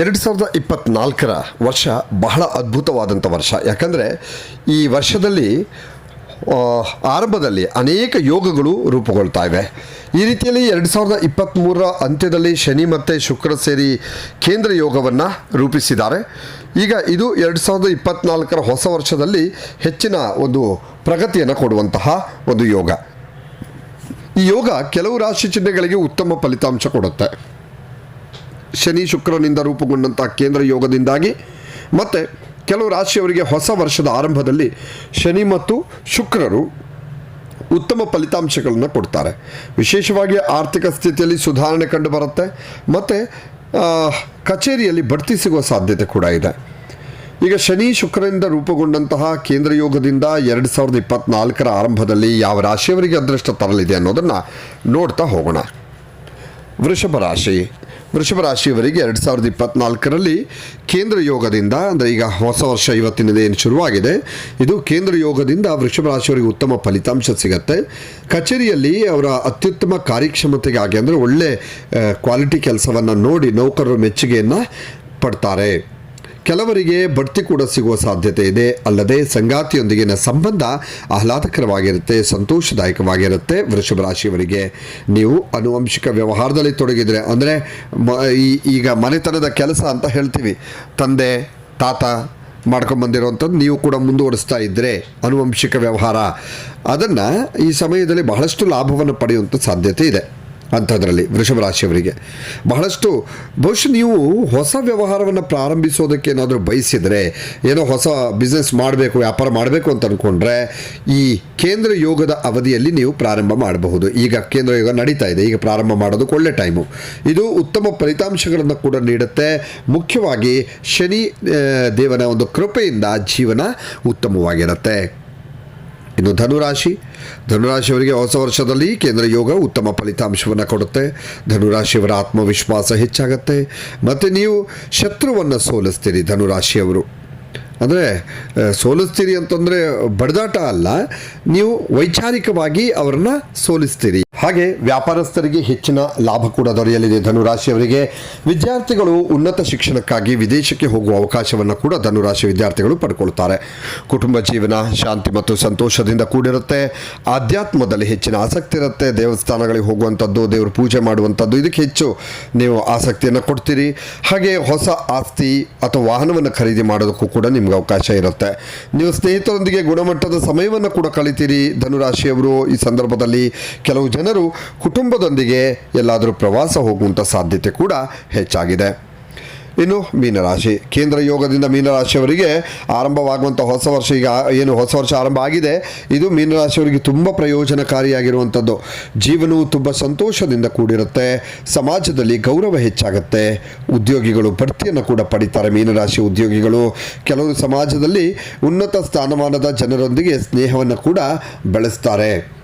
ಎರಡು ಸಾವಿರದ ಇಪ್ಪತ್ತ್ನಾಲ್ಕರ ವರ್ಷ ಬಹಳ ಅದ್ಭುತವಾದಂಥ ವರ್ಷ. ಯಾಕಂದರೆ ಈ ವರ್ಷದಲ್ಲಿ ಆರಂಭದಲ್ಲಿ ಅನೇಕ ಯೋಗಗಳು ರೂಪುಗೊಳ್ತಾ ಇವೆ. ಈ ರೀತಿಯಲ್ಲಿ ಎರಡು ಸಾವಿರದ ಇಪ್ಪತ್ತ್ಮೂರರ ಅಂತ್ಯದಲ್ಲಿ ಶನಿ ಮತ್ತು ಶುಕ್ರ ಸೇರಿ ಕೇಂದ್ರ ಯೋಗವನ್ನು ರೂಪಿಸಿದ್ದಾರೆ. ಈಗ ಇದು ಎರಡು ಸಾವಿರದ ಇಪ್ಪತ್ತ್ನಾಲ್ಕರ ಹೊಸ ವರ್ಷದಲ್ಲಿ ಹೆಚ್ಚಿನ ಒಂದು ಪ್ರಗತಿಯನ್ನು ಕೊಡುವಂತಹ ಒಂದು ಯೋಗ. ಈ ಯೋಗ ಕೆಲವು ರಾಶಿ ಚಿಹ್ನೆಗಳಿಗೆ ಉತ್ತಮ ಫಲಿತಾಂಶ ಕೊಡುತ್ತೆ. ಶನಿ ಶುಕ್ರನಿಂದ ರೂಪುಗೊಂಡಂಥ ಕೇಂದ್ರ ಯೋಗದಿಂದಾಗಿ. ಮತ್ತು ಕೆಲವು ರಾಶಿಯವರಿಗೆ ಹೊಸ ವರ್ಷದ ಆರಂಭದಲ್ಲಿ ಶನಿ ಮತ್ತು ಶುಕ್ರರು ಉತ್ತಮ ಫಲಿತಾಂಶಗಳನ್ನು ಕೊಡ್ತಾರೆ. ವಿಶೇಷವಾಗಿ ಆರ್ಥಿಕ ಸ್ಥಿತಿಯಲ್ಲಿ ಸುಧಾರಣೆ ಕಂಡು ಬರುತ್ತೆ ಮತ್ತು ಕಚೇರಿಯಲ್ಲಿ ಬಡ್ತಿ ಸಿಗುವ ಸಾಧ್ಯತೆ ಕೂಡ ಇದೆ. ಈಗ ಶನಿ ಶುಕ್ರನಿಂದ ರೂಪುಗೊಂಡಂತಹ ಕೇಂದ್ರ ಯೋಗದಿಂದ ಎರಡು ಸಾವಿರದ ಇಪ್ಪತ್ನಾಲ್ಕರ ಆರಂಭದಲ್ಲಿ ಯಾವ ರಾಶಿಯವರಿಗೆ ಅದೃಷ್ಟ ತರಲಿದೆ ಅನ್ನೋದನ್ನು ನೋಡ್ತಾ ಹೋಗೋಣ. ವೃಷಭ ರಾಶಿ. ವೃಷಭ ರಾಶಿಯವರಿಗೆ ಎರಡು ಸಾವಿರದ ಇಪ್ಪತ್ನಾಲ್ಕರಲ್ಲಿ ಕೇಂದ್ರ ಯೋಗದಿಂದ, ಅಂದರೆ ಈಗ ಹೊಸ ವರ್ಷ ಇವತ್ತಿನಿಂದ ಏನು ಶುರುವಾಗಿದೆ, ಇದು ಕೇಂದ್ರ ಯೋಗದಿಂದ ವೃಷಭ ರಾಶಿಯವರಿಗೆ ಉತ್ತಮ ಫಲಿತಾಂಶ ಸಿಗತ್ತೆ. ಕಚೇರಿಯಲ್ಲಿ ಅವರ ಅತ್ಯುತ್ತಮ ಕಾರ್ಯಕ್ಷಮತೆಗಾಗಿ ಅಂದರೆ ಒಳ್ಳೆ ಕ್ವಾಲಿಟಿ ಕೆಲಸವನ್ನು ನೋಡಿ ನೌಕರರು ಮೆಚ್ಚುಗೆಯನ್ನು ಪಡ್ತಾರೆ. ಕೆಲವರಿಗೆ ಬಡ್ತಿ ಕೂಡ ಸಿಗುವ ಸಾಧ್ಯತೆ ಇದೆ. ಅಲ್ಲದೆ ಸಂಗಾತಿಯೊಂದಿಗಿನ ಸಂಬಂಧ ಆಹ್ಲಾದಕರವಾಗಿರುತ್ತೆ, ಸಂತೋಷದಾಯಕವಾಗಿರುತ್ತೆ ವೃಷಭ ರಾಶಿಯವರಿಗೆ. ನೀವು ಅನುವಂಶಿಕ ವ್ಯವಹಾರದಲ್ಲಿ ತೊಡಗಿದರೆ ಅಂದರೆ ಈಗ ಮನೆತನದ ಕೆಲಸ ಅಂತ ಹೇಳ್ತೀವಿ. ತಂದೆ, ತಾತ ಮಾಡ್ಕೊಂಬಂದಿರುವಂಥದ್ದು ನೀವು ಕೂಡ ಮುಂದುವರಿಸ್ತಾ ಇದ್ದರೆ ಅನುವಂಶಿಕ ವ್ಯವಹಾರ. ಅದನ್ನು ಈ ಸಮಯದಲ್ಲಿ ಬಹಳಷ್ಟು ಲಾಭವನ್ನು ಪಡೆಯುವಂಥ ಸಾಧ್ಯತೆ ಇದೆ. ಅಂಥದ್ರಲ್ಲಿ ವೃಷಭ ರಾಶಿಯವರಿಗೆ. ಬಹಳಷ್ಟು ಬಹುಶಃ ನೀವು ಹೊಸ ವ್ಯವಹಾರವನ್ನು ಪ್ರಾರಂಭಿಸೋದಕ್ಕೆ ಏನಾದರೂ ಬಯಸಿದರೆ, ಏನೋ ಹೊಸ ಬಿಸ್ನೆಸ್ ಮಾಡಬೇಕು, ವ್ಯಾಪಾರ ಮಾಡಬೇಕು ಅಂತ ಅಂದ್ಕೊಂಡ್ರೆ ಈ ಕೇಂದ್ರ ಯೋಗದ ಅವಧಿಯಲ್ಲಿ ನೀವು ಪ್ರಾರಂಭ ಮಾಡಬಹುದು. ಈಗ ಕೇಂದ್ರ ಯೋಗ ನಡೀತಾ ಇದೆ. ಈಗ ಪ್ರಾರಂಭ ಮಾಡೋದಕ್ಕೆ ಒಳ್ಳೆ ಟೈಮು ಇದು ಉತ್ತಮ ಫಲಿತಾಂಶಗಳನ್ನು ಕೂಡ ನೀಡುತ್ತೆ. ಮುಖ್ಯವಾಗಿ ಶನಿ ದೇವನ ಒಂದು ಕೃಪೆಯಿಂದ ಜೀವನ ಉತ್ತಮವಾಗಿರುತ್ತೆ. ಇನ್ನು ಧನುರಾಶಿ. ಧನುರಾಶಿಯವರಿಗೆ ಹೊಸ ವರ್ಷದಲ್ಲಿ ಕೇಂದ್ರ ಯೋಗ ಉತ್ತಮ ಫಲಿತಾಂಶವನ್ನು ಕೊಡುತ್ತೆ. ಧನುರಾಶಿಯವರ ಆತ್ಮವಿಶ್ವಾಸ ಹೆಚ್ಚಾಗತ್ತೆ. ಮತ್ತು ನೀವು ಶತ್ರುವನ್ನು ಸೋಲಿಸ್ತೀರಿ ಧನುರಾಶಿಯವರು. ಅಂದರೆ ಸೋಲಿಸ್ತೀರಿ ಅಂತಂದರೆ ಬಡದಾಟ ಅಲ್ಲ, ನೀವು ವೈಚಾರಿಕವಾಗಿ ಅವರನ್ನ ಸೋಲಿಸ್ತೀರಿ. ಹಾಗೆ ವ್ಯಾಪಾರಸ್ಥರಿಗೆ ಹೆಚ್ಚಿನ ಲಾಭ ಕೂಡ ದೊರೆಯಲಿದೆ. ಧನುರಾಶಿಯವರಿಗೆ ವಿದ್ಯಾರ್ಥಿಗಳು ಉನ್ನತ ಶಿಕ್ಷಣಕ್ಕಾಗಿ ವಿದೇಶಕ್ಕೆ ಹೋಗುವ ಅವಕಾಶವನ್ನು ಕೂಡ ಧನುರಾಶಿ ವಿದ್ಯಾರ್ಥಿಗಳು ಪಡ್ಕೊಳ್ತಾರೆ. ಕುಟುಂಬ ಜೀವನ ಶಾಂತಿ ಮತ್ತು ಸಂತೋಷದಿಂದ ಕೂಡಿರುತ್ತೆ. ಆಧ್ಯಾತ್ಮದಲ್ಲಿ ಹೆಚ್ಚಿನ ಆಸಕ್ತಿ ಇರುತ್ತೆ. ದೇವಸ್ಥಾನಗಳಿಗೆ ಹೋಗುವಂಥದ್ದು, ದೇವರು ಪೂಜೆ ಮಾಡುವಂಥದ್ದು, ಇದಕ್ಕೆ ಹೆಚ್ಚು ನೀವು ಆಸಕ್ತಿಯನ್ನು ಕೊಡ್ತೀರಿ. ಹಾಗೆ ಹೊಸ ಆಸ್ತಿ ಅಥವಾ ವಾಹನವನ್ನು ಖರೀದಿ ಮಾಡೋದಕ್ಕೂ ಕೂಡ ನಿಮ್ಗೆ ಅವಕಾಶ ಇರುತ್ತೆ. ನೀವು ಸ್ನೇಹಿತರೊಂದಿಗೆ ಗುಣಮಟ್ಟದ ಸಮಯವನ್ನು ಕೂಡ ಕಳಿತೀರಿ. ಧನುರಾಶಿಯವರು ಈ ಸಂದರ್ಭದಲ್ಲಿ ಕೆಲವು ಜನರು ಕುಟುಂಬದೊಂದಿಗೆ ಎಲ್ಲಾದರೂ ಪ್ರವಾಸ ಹೋಗುವಂಥ ಸಾಧ್ಯತೆ ಕೂಡ ಹೆಚ್ಚಾಗಿದೆ. ಇನ್ನು ಮೀನರಾಶಿ, ಕೇಂದ್ರ ಯೋಗದಿಂದ ಮೀನರಾಶಿಯವರಿಗೆ ಆರಂಭವಾಗುವಂಥ ಹೊಸ ವರ್ಷ ಈಗ ಏನು ಹೊಸ ವರ್ಷ ಆರಂಭ ಆಗಿದೆ. ಇದು ಮೀನರಾಶಿಯವರಿಗೆ ತುಂಬ ಪ್ರಯೋಜನಕಾರಿಯಾಗಿರುವಂಥದ್ದು ಜೀವನವು ತುಂಬ ಸಂತೋಷದಿಂದ ಕೂಡಿರುತ್ತೆ. ಸಮಾಜದಲ್ಲಿ ಗೌರವ ಹೆಚ್ಚಾಗುತ್ತೆ. ಉದ್ಯೋಗಿಗಳು ಬಡ್ತಿಯನ್ನು ಕೂಡ ಪಡಿತಾರೆ ಮೀನರಾಶಿ ಉದ್ಯೋಗಿಗಳು. ಕೆಲವರು ಸಮಾಜದಲ್ಲಿ ಉನ್ನತ ಸ್ಥಾನಮಾನದ ಜನರೊಂದಿಗೆ ಸ್ನೇಹವನ್ನು ಕೂಡ ಬೆಳೆಸ್ತಾರೆ.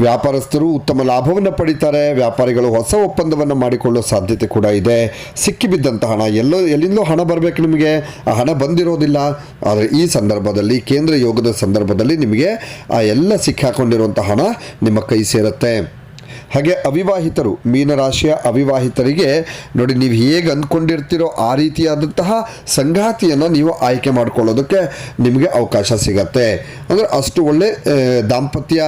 ವ್ಯಾಪಾರಸ್ಥರು ಉತ್ತಮ ಲಾಭವನ್ನು ಪಡಿತಾರೆ. ವ್ಯಾಪಾರಿಗಳು ಹೊಸ ಒಪ್ಪಂದವನ್ನು ಮಾಡಿಕೊಳ್ಳೋ ಸಾಧ್ಯತೆ ಕೂಡ ಇದೆ. ಸಿಕ್ಕಿಬಿದ್ದಂಥ ಹಣ ಎಲ್ಲೋ, ಎಲ್ಲಿಂದಲೋ ಹಣ ಬರಬೇಕು ನಿಮಗೆ. ಆ ಹಣ ಬಂದಿರೋದಿಲ್ಲ. ಆದರೆ ಈ ಸಂದರ್ಭದಲ್ಲಿ, ಕೇಂದ್ರ ಯೋಗದ ಸಂದರ್ಭದಲ್ಲಿ ನಿಮಗೆ ಆ ಎಲ್ಲ ಸಿಕ್ಕಾಕೊಂಡಿರುವಂಥ ಹಣ ನಿಮ್ಮ ಕೈ ಸೇರುತ್ತೆ. ಹಾಗೆ ಅವಿವಾಹಿತರು, ಮೀನರಾಶಿಯ ಅವಿವಾಹಿತರಿಗೆ, ನೋಡಿ ನೀವು ಹೇಗೆ ಅಂದ್ಕೊಂಡಿರ್ತೀರೋ ಆ ರೀತಿಯಾದಂತಹ ಸಂಗಾತಿಯನ್ನು ನೀವು ಆಯ್ಕೆ ಮಾಡ್ಕೊಳ್ಳೋದಕ್ಕೆ ನಿಮಗೆ ಅವಕಾಶ ಸಿಗತ್ತೆ. ಅಂದರೆ ಅಷ್ಟು ಒಳ್ಳೆ ದಾಂಪತ್ಯ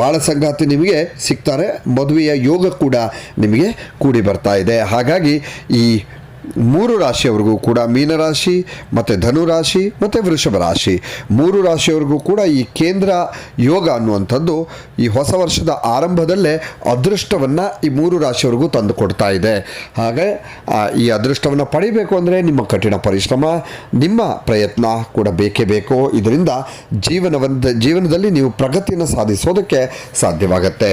ಬಾಳ ಸಂಗಾತಿ ನಿಮಗೆ ಸಿಗ್ತಾರೆ. ಮದುವೆಯ ಯೋಗ ಕೂಡ ನಿಮಗೆ ಕೂಡಿ ಬರ್ತಾ ಇದೆ. ಹಾಗಾಗಿ ಈ ಮೂರು ರಾಶಿಯವರೆಗೂ ಕೂಡ ಮೀನರಾಶಿ, ಮತ್ತು ಧನುರಾಶಿ, ಮತ್ತು ವೃಷಭ ರಾಶಿ ಮೂರು ರಾಶಿಯವರೆಗೂ ಕೂಡ ಈ ಕೇಂದ್ರ ಯೋಗ ಅನ್ನುವಂಥದ್ದು ಈ ಹೊಸ ವರ್ಷದ ಆರಂಭದಲ್ಲೇ ಅದೃಷ್ಟವನ್ನು ಈ ಮೂರು ರಾಶಿಯವರೆಗೂ ತಂದು ಕೊಡ್ತಾ ಇದೆ. ಹಾಗೆ ಈ ಅದೃಷ್ಟವನ್ನು ಪಡಿಬೇಕು ಅಂದರೆ ನಿಮ್ಮ ಕಠಿಣ ಪರಿಶ್ರಮ, ನಿಮ್ಮ ಪ್ರಯತ್ನ ಕೂಡ ಬೇಕೇ ಬೇಕು. ಇದರಿಂದ ಜೀವನವಂತ ಜೀವನದಲ್ಲಿ ನೀವು ಪ್ರಗತಿಯನ್ನು ಸಾಧಿಸೋದಕ್ಕೆ ಸಾಧ್ಯವಾಗತ್ತೆ.